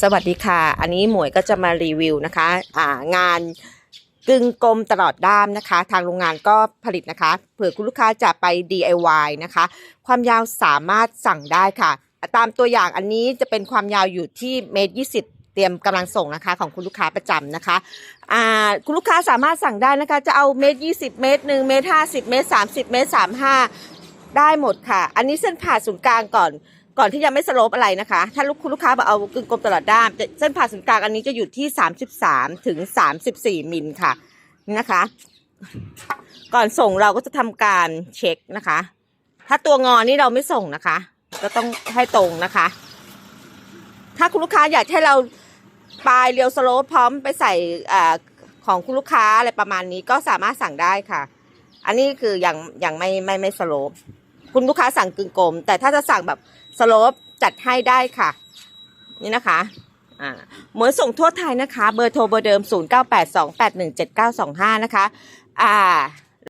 สวัสดีค่ะ อันนี้หมวยก็จะมารีวิวนะคะอ่างานกึ่งกลมตลอดด้ามนะคะ ทางโรงงานก็ผลิตนะคะ เผื่อคุณลูกค้าจะไป DIY นะคะ ความยาวสามารถสั่งได้ค่ะ ตามตัวอย่างอันนี้จะเป็นความยาวอยู่ที่เมตรยี่สิบเตรียมกำลังส่งนะคะของคุณลูกค้าประจำนะคะอ่าคุณลูกค้าสามารถสั่งได้นะคะ จะเอาเมตรยี่สิบเมตรหนึ่งเมตรห้าสิบเมตรสามสิบเมตรสามห้าได้หมดค่ะ อันนี้เส้นผ่าศูนย์กลางก่อน ก่อนที่ยังไม่สโลปอะไรนะคะ ถ้าลูกคุณลูกค้าบอกเอากึ่งกลมตลอดด้ามเส้นผ่าศูนย์กลางอันนี้จะอยู่ที่ 33ถึง34มิลค่ะนี่นะคะ ก่อนส่งเราก็จะทำการเช็คนะคะ ถ้าตัวงอนี่เราไม่ส่งนะคะ ก็ต้องให้ตรงนะคะ ถ้าคุณลูกค้าอยากให้เราปลายเรียวสโลปพร้อมไปใส่ของคุณลูกค้าอะไรประมาณนี้ก็สามารถสั่งได้ค่ะ อันนี้คือยังยังไม่ไม่ไม่สโลป คุณลูกค้าสั่งกึ่งกลม แต่ถ้าจะสั่งแบบสโลปจัดให้ได้ค่ะ นี่นะคะเหมือนส่งทั่วไทยนะคะ เบอร์โทรเบอร์เดิม 0982817925 นะคะ อ่า